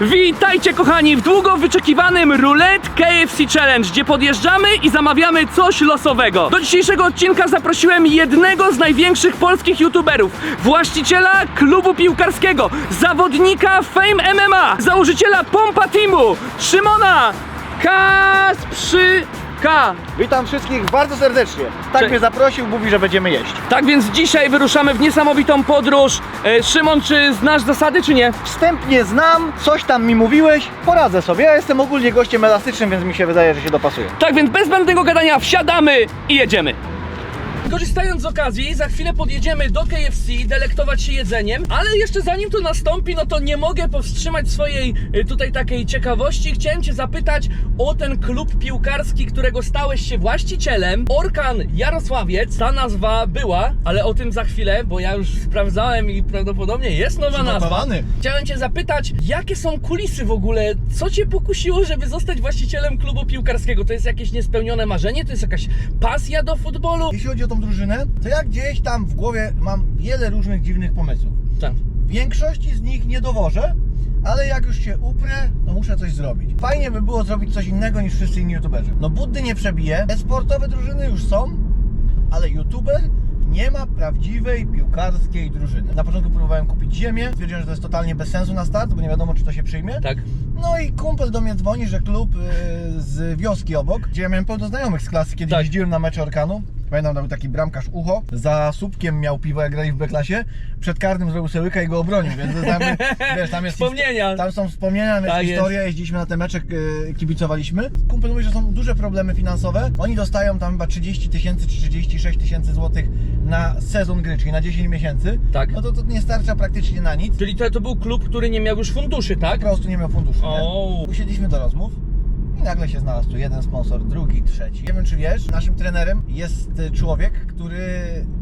Witajcie kochani w długo wyczekiwanym Roulette KFC Challenge, gdzie podjeżdżamy i zamawiamy coś losowego. Do dzisiejszego odcinka zaprosiłem jednego z największych polskich youtuberów, właściciela klubu piłkarskiego, zawodnika Fame MMA, założyciela Pompa Teamu, Szymona Kasprzyka. Witam wszystkich bardzo serdecznie. Tak mnie zaprosił, mówi, że będziemy jeść. Tak więc dzisiaj wyruszamy w niesamowitą podróż. E, Szymon, czy znasz zasady, czy nie? Wstępnie znam, coś tam mi mówiłeś, poradzę sobie. Ja jestem ogólnie gościem elastycznym, więc mi się wydaje, że się dopasuje. Tak więc bez zbędnego gadania wsiadamy i jedziemy. Korzystając z okazji, za chwilę podjedziemy do KFC, delektować się jedzeniem, ale jeszcze zanim to nastąpi, no to nie mogę powstrzymać swojej y, tutaj takiej ciekawości. Chciałem Cię zapytać o ten klub piłkarski, którego stałeś się właścicielem. Orkan Jarosławiec, ta nazwa była, ale o tym za chwilę, bo ja już sprawdzałem i prawdopodobnie jest nowa nazwa. Chciałem Cię zapytać, jakie są kulisy w ogóle? Co Cię pokusiło, żeby zostać właścicielem klubu piłkarskiego? To jest jakieś niespełnione marzenie? To jest jakaś pasja do futbolu? Jeśli chodzi o tą drużynę, to ja gdzieś tam w głowie mam wiele różnych dziwnych pomysłów. Tak. Większości z nich nie dowożę, ale jak już się uprę, to muszę coś zrobić. Fajnie by było zrobić coś innego niż wszyscy inni youtuberzy. No Buddy nie przebije, sportowe drużyny już są, ale youtuber nie ma prawdziwej piłkarskiej drużyny. Na początku próbowałem kupić ziemię, stwierdziłem, że to jest totalnie bez sensu na start, bo nie wiadomo czy to się przyjmie. Tak. No i kumpel do mnie dzwoni, że klub y, z wioski obok, gdzie ja miałem pełno znajomych z klasy, kiedy Tak. jeździłem na mecze Orkanu. Pamiętam, tam był taki bramkarz Ucho, za słupkiem miał piwo, jak grali w B-klasie, przed karnym zrobił sobie łyka i go obronił, więc tam, wiesz, tam jest Wspomnienia. Tam są wspomnienia, jest Tak jest. historia, jeździliśmy na te mecze, y, kibicowaliśmy. Kumpel mówi, że są duże problemy finansowe. Oni dostają tam chyba 30 tysięcy czy 36 tysięcy złotych na sezon gry, czyli na 10 miesięcy. Tak. No to, to nie starcza praktycznie na nic. Czyli to, to był klub, który nie miał już funduszy, tak? Po prostu nie miał funduszy. Nie? O. Usiedliśmy do rozmów nagle się znalazł tu jeden sponsor, drugi, trzeci. Nie wiem czy wiesz, naszym trenerem jest y, człowiek, który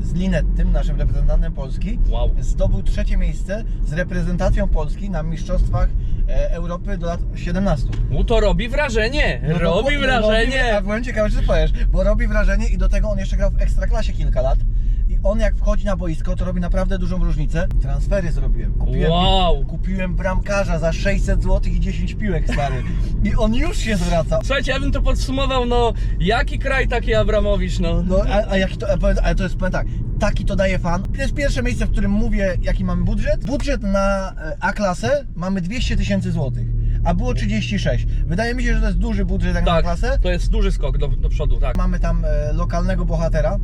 z Linettym, naszym reprezentantem Polski, Wow. zdobył trzecie miejsce z reprezentacją Polski na Mistrzostwach e, Europy do lat 17. U to robi wrażenie. No, robi bo- wrażenie. Robi, a byłem ciekawy, czy powiesz, bo robi wrażenie i do tego on jeszcze grał w Ekstraklasie kilka lat. I on jak wchodzi na boisko, to robi naprawdę dużą różnicę. Transfery zrobiłem. Kupiłem, Wow. kupiłem bramkarza za 600 zł i 10 piłek, stary. I on już się zwraca. Słuchajcie, ja bym to podsumował, no jaki kraj taki Abramowicz, no. No, a, a jaki to, a powiem- ale to jest, powiem tak, taki to daje fan. To jest pierwsze miejsce, w którym mówię, jaki mamy budżet. Budżet na e, A-klasę mamy 200 tysięcy złotych, a było 36. Wydaje mi się, że to jest duży budżet jak na Tak, klasę. to jest duży skok do, do przodu, tak. Mamy tam e, lokalnego bohatera.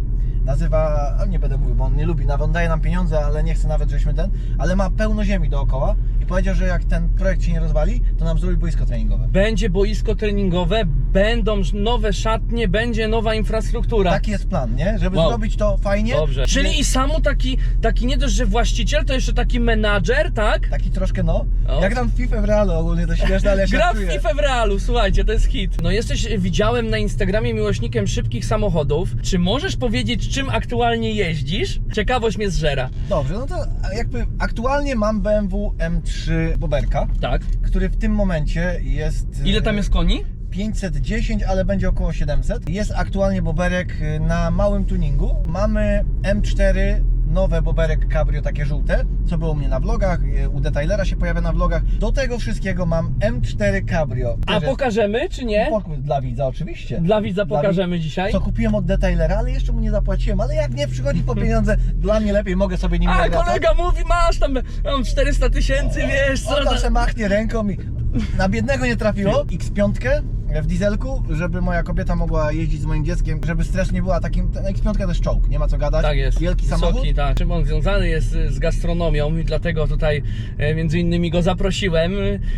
Nazywa, nie będę mówił, bo on nie lubi, nawet on daje nam pieniądze, ale nie chce nawet, żeśmy ten, ale ma pełno ziemi dookoła powiedział, że jak ten projekt się nie rozwali, to nam zrobi boisko treningowe. Będzie boisko treningowe, będą nowe szatnie, będzie nowa infrastruktura. Taki jest plan, nie? Żeby Wow. zrobić to fajnie. Dobrze. Czyli i samu taki, taki nie dość, że właściciel, to jeszcze taki menadżer, tak? Taki troszkę no. O. Jak tam w FIFA w realu ogólnie to śmieszne, ale ja Gra w. FIFA w realu, słuchajcie, to jest hit. No jesteś, widziałem na Instagramie miłośnikiem szybkich samochodów. Czy możesz powiedzieć, czym aktualnie jeździsz? Ciekawość mnie zżera. Dobrze, no to jakby aktualnie mam BMW M3 Boberka, Tak. który w tym momencie jest... Ile tam jest koni? 510, ale będzie około 700. Jest aktualnie Boberek na małym tuningu. Mamy M4 nowe Boberek Cabrio, takie żółte, co było u mnie na vlogach, y, u Detailera się pojawia na vlogach. Do tego wszystkiego mam M4 Cabrio. A pokażemy, czy nie? Dla widza oczywiście. Dla widza Dla pokażemy wi- dzisiaj. Co kupiłem od Detailera, ale jeszcze mu nie zapłaciłem. Ale jak nie przychodzi po pieniądze, dla mnie lepiej, mogę sobie nimi A nagrać. kolega mówi, masz tam, mam 400 tysięcy, wiesz co? On se machnie ręką i na biednego nie trafiło. X5 w dieselku, żeby moja kobieta mogła jeździć z moim dzieckiem, żeby stres nie była takim. Ten X5 to jest czołg, nie ma co gadać. Tak jest. Wielki Wysoki, samochód. tak. Szymon związany jest y, z gastronomią i dlatego tutaj e, między innymi go zaprosiłem.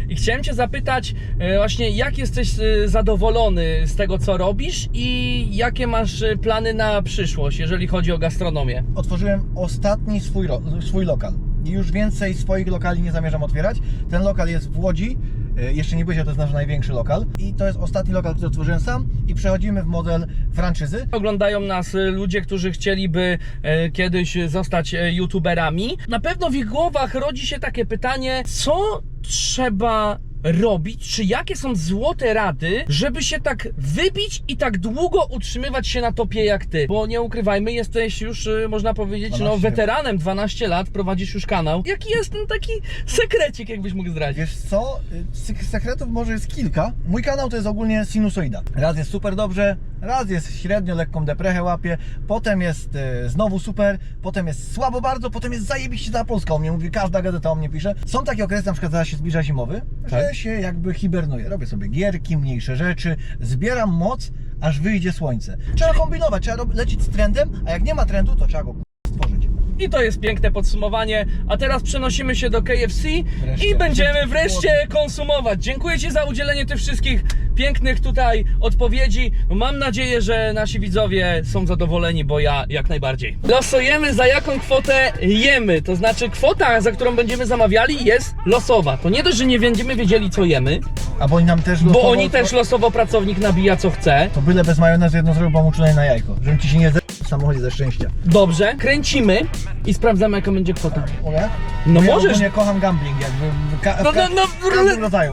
I chciałem Cię zapytać e, właśnie, jak jesteś y, zadowolony z tego, co robisz i jakie masz y, plany na przyszłość, jeżeli chodzi o gastronomię? Otworzyłem ostatni swój, ro- swój lokal. I już więcej swoich lokali nie zamierzam otwierać. Ten lokal jest w Łodzi. E, Jeszcze nie powiedział, to jest nasz największy lokal. I to jest ostatni lokal, który otworzyłem sam. I przechodzimy w model franczyzy. Oglądają nas y, ludzie, którzy chcieliby e, kiedyś zostać e, youtuberami. Na pewno w ich głowach rodzi się takie pytanie, co trzeba robić, czy jakie są złote rady, żeby się tak wybić i tak długo utrzymywać się na topie jak ty? Bo nie ukrywajmy, jesteś już, y, można powiedzieć, no 12. weteranem, 12 lat, prowadzisz już kanał. Jaki jest ten taki sekrecik, jakbyś mógł zdradzić? Wiesz co, y, sek- sekretów może jest kilka. Mój kanał to jest ogólnie sinusoida. Raz jest super dobrze, raz jest średnio, lekką deprechę łapie, potem jest y, znowu super, potem jest słabo bardzo, potem jest zajebiście ta Polska o mnie mówi, każda gazeta o mnie pisze. Są takie okresy, na przykład teraz się zbliża zimowy, że Tak. się jakby hibernuję. Robię sobie gierki, mniejsze rzeczy, zbieram moc, aż wyjdzie słońce. Trzeba kombinować, trzeba lecieć z trendem, a jak nie ma trendu, to trzeba go stworzyć. I to jest piękne podsumowanie. A teraz przenosimy się do KFC Wreszcie. i będziemy wreszcie konsumować. Dziękuję Ci za udzielenie tych wszystkich pięknych tutaj odpowiedzi. Mam nadzieję, że nasi widzowie są zadowoleni, bo ja jak najbardziej. Losujemy za jaką kwotę jemy. To znaczy kwota, za którą będziemy zamawiali jest losowa. To nie dość, że nie będziemy wiedzieli co jemy, A bo oni nam też bo losowo- oni też losowo pracownik nabija co chce. To byle bez majonezu jedno zrobił, bo mu uczulenie na jajko. Żebym ci się nie w samochodzie ze szczęścia. Dobrze, kręcimy i sprawdzamy jaka będzie kwota. Mogę? No ja możesz. ogólnie kocham gambling, jakby ka- No, no, no, w każdym rodzaju.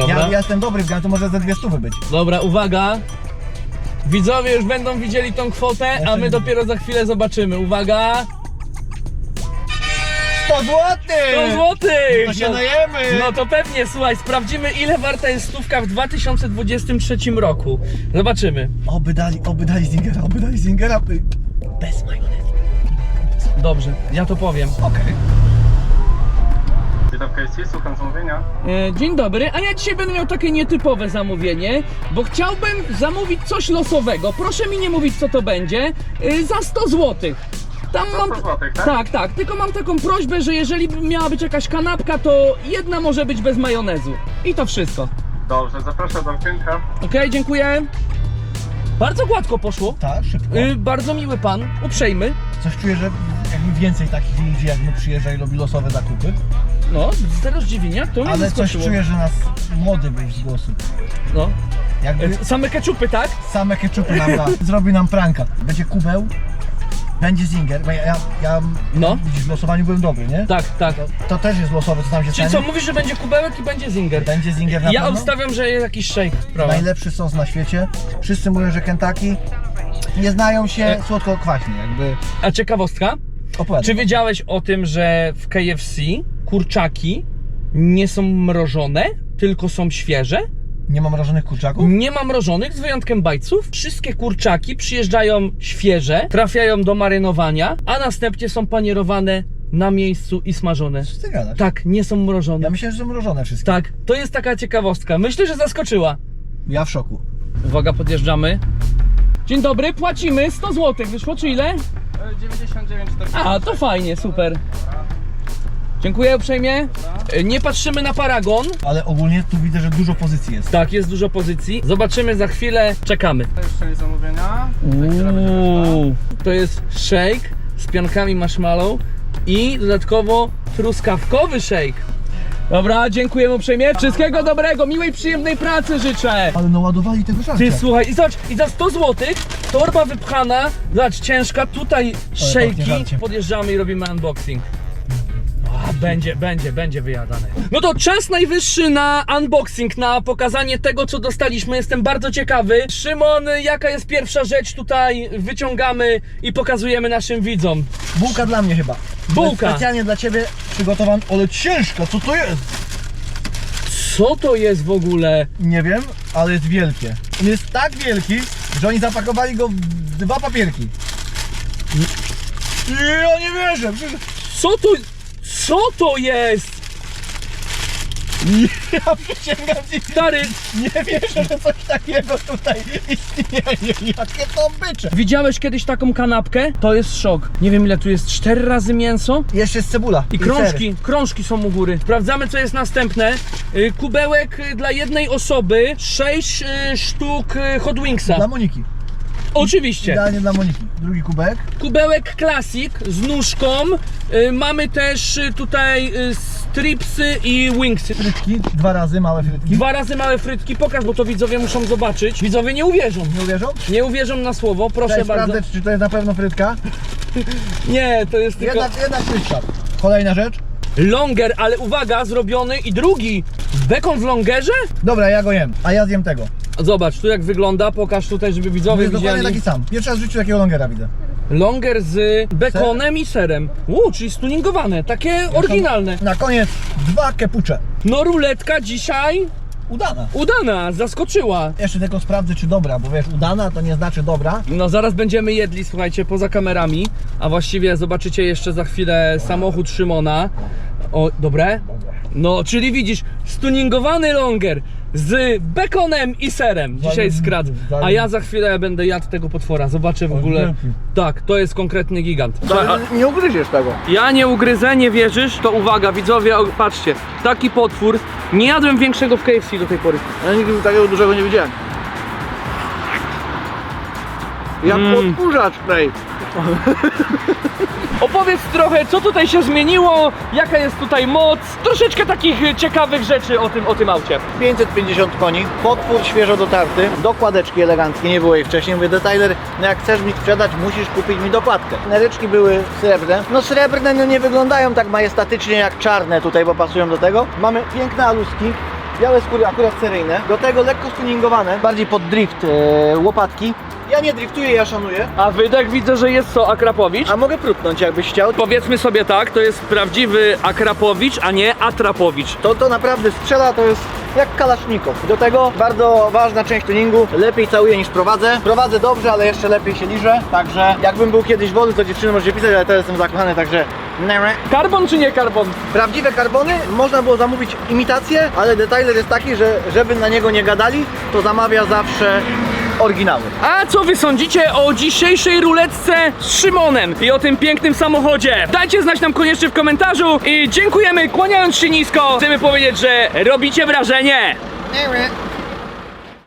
Dobra. Ja, ja jestem dobry w to może ze dwie stówy być. Dobra, uwaga. Widzowie już będą widzieli tą kwotę, a my dopiero za chwilę zobaczymy. Uwaga! 100 złotych! 100 złotych! To się No, najemy! no to pewnie, słuchaj, sprawdzimy ile warta jest stówka w 2023 roku. Zobaczymy. Oby dali, oby dali Zingera, oby dali Zingera. Bez majonezu. Dobrze, ja to powiem. Okej. Witam w KFC, słucham zamówienia. E, dzień dobry, a ja dzisiaj będę miał takie nietypowe zamówienie, bo chciałbym zamówić coś losowego. Proszę mi nie mówić co to będzie. E, za 100 złotych. Tam Za 100 złotych, tak? Tak, tak. Tylko mam taką prośbę, że jeżeli miała być jakaś kanapka, to jedna może być bez majonezu. I to wszystko. Dobrze, zapraszam do okienka. Okej, dziękuję. Bardzo gładko poszło. Tak, szybko. Y, bardzo miły pan, uprzejmy. Coś czuję, że jakby więcej takich ludzi jak my przyjeżdża i robi losowe zakupy. No, zero zdziwienia, to mnie Ale coś zaskoczyło. czuję, że nas młody był z głosu. No. Jakby E, Same keczupy, tak? same keczupy nam da. Zrobi nam pranka. Będzie kubeł, będzie Zinger. Bo ja, ja, ja No. widzisz, w losowaniu byłem dobry, nie? Tak, tak. To, to też jest losowe, co tam się Czyli stanie. co, mówisz, że będzie kubełek i będzie zinger? Będzie Zinger na Ja pewno. obstawiam, że jest jakiś shake, prawda? Najlepszy sos na świecie. Wszyscy mówią, że Kentucky. Nie znają się E- słodko-kwaśnie, jakby A ciekawostka, opowiadam. czy wiedziałeś o tym, że w KFC kurczaki nie są mrożone, tylko są świeże? Nie ma mrożonych kurczaków? Nie ma mrożonych, z wyjątkiem bajców. Wszystkie kurczaki przyjeżdżają świeże, trafiają do marynowania, a następnie są panierowane na miejscu i smażone. Co ty gadasz? Tak, nie są mrożone. Ja myślę, że są mrożone wszystkie. Tak, to jest taka ciekawostka. Myślę, że zaskoczyła. Ja w szoku. Uwaga, podjeżdżamy. Dzień dobry, płacimy 100 zł. Wyszło czy ile? 99,40. A, to fajnie, super. Dziękuję uprzejmie. E, Nie patrzymy na paragon. Ale ogólnie tu widzę, że dużo pozycji jest. Tak, jest dużo pozycji. Zobaczymy za chwilę. Czekamy. To już część zamówienia. Uuu, to jest shake z pionkami marshmallow i dodatkowo truskawkowy shake. Dobra, dziękuję uprzejmie. Wszystkiego dobrego, miłej, przyjemnej pracy życzę. Ale naładowali tego żarcia. Ty słuchaj, i zobacz, i za 100 zł torba wypchana, zobacz, ciężka, tutaj szejki, podjeżdżamy i robimy unboxing. A, będzie, będzie, będzie wyjadane. No to czas najwyższy na unboxing, na pokazanie tego, co dostaliśmy. Jestem bardzo ciekawy. Szymon, jaka jest pierwsza rzecz tutaj wyciągamy i pokazujemy naszym widzom? Bułka dla mnie chyba. Bułka. Specjalnie dla ciebie przygotowan, ale ciężka, co to jest? Co to jest w ogóle? Nie wiem, ale jest wielkie. Jest tak wielki, że oni zapakowali go w dwa papierki. Ja nie wierzę, przecież... Co to, co to jest? Ja przysięgam ci, Stary, nie wierzę, że coś takiego tutaj istnieje. Jakie to bycze. Widziałeś kiedyś taką kanapkę? To jest szok. Nie wiem ile tu jest, cztery razy mięso Jeszcze jest cebula. i krążki, krążki są u góry. Sprawdzamy co jest następne. Y, Kubełek y, dla jednej osoby, sześć y, sztuk y, Hot Wingsa. Dla Moniki. Oczywiście. Idealnie dla Moniki. Drugi kubek. Kubełek Classic z nóżką. Y, Mamy też y, tutaj y, stripsy i wingsy. Frytki, dwa razy małe frytki. Dwa razy małe frytki, pokaż, bo to widzowie muszą zobaczyć. Widzowie nie uwierzą. Nie uwierzą? Nie uwierzą na słowo, proszę Cześć, bardzo. sprawdzę, czy to jest na pewno frytka. Nie, to jest tylko... Jedna, jedna frytka. Kolejna rzecz. Longer, ale uwaga, zrobiony i drugi. Bekon w longerze? Dobra, ja go jem, a ja zjem tego. Zobacz, tu jak wygląda, pokaż tutaj, żeby widzowie jest dokładnie widzieli. taki sam. Pierwszy raz w życiu takiego longera widzę. Longer z bekonem i serem. Uuu, czyli stuningowane, takie oryginalne. Na koniec dwa kepucze. No ruletka dzisiaj Udana. udana, zaskoczyła. Jeszcze tylko sprawdzę, czy dobra, bo wiesz, udana to nie znaczy dobra. No zaraz będziemy jedli, słuchajcie, poza kamerami, a właściwie zobaczycie jeszcze za chwilę samochód Szymona. O, dobre? No, czyli widzisz, stuningowany longer z bekonem i serem dzisiaj skradł. A ja za chwilę będę jadł tego potwora, zobaczę w ogóle. Tak, to jest konkretny gigant. Nie ugryziesz tego. Ja nie ugryzę, nie wierzysz, to uwaga, widzowie, o, patrzcie, taki potwór, nie jadłem większego w KFC do tej pory. Ja nigdy takiego dużego nie widziałem. Jak Mm. odkurzacz tej. Opowiedz trochę, co tutaj się zmieniło, jaka jest tutaj moc, troszeczkę takich y, ciekawych rzeczy o tym, o tym aucie. 550 koni, potwór świeżo dotarty, dokładeczki eleganckie, nie było jej wcześniej. Mówię, detailer, no jak chcesz mi sprzedać, musisz kupić mi dokładkę. Neryczki były srebrne. No srebrne no nie wyglądają tak majestatycznie jak czarne tutaj, bo pasują do tego. Mamy piękne aluski. Białe skóry akurat seryjne, do tego lekko stuningowane, bardziej pod drift e, łopatki. Ja nie driftuję, ja szanuję, A wydech widzę, że jest co, Akrapowicz? a mogę prutnąć jakbyś chciał. Powiedzmy sobie tak, to jest prawdziwy Akrapowicz, a nie Atrapowicz. To, to naprawdę strzela, to jest jak kalasznikow. Do tego bardzo ważna część tuningu, lepiej całuję niż prowadzę. Prowadzę dobrze, ale jeszcze lepiej się liżę, także jakbym był kiedyś wolny, to dziewczyny możecie pisać, ale teraz jestem zakochany, także. Karbon czy nie karbon? Prawdziwe karbony można było zamówić imitację, ale detailer jest taki, że żeby na niego nie gadali, to zamawia zawsze oryginały. A co wy sądzicie o dzisiejszej ruletce z Szymonem i o tym pięknym samochodzie? Dajcie znać nam koniecznie w komentarzu i dziękujemy, kłaniając się nisko. Chcemy powiedzieć, że robicie wrażenie.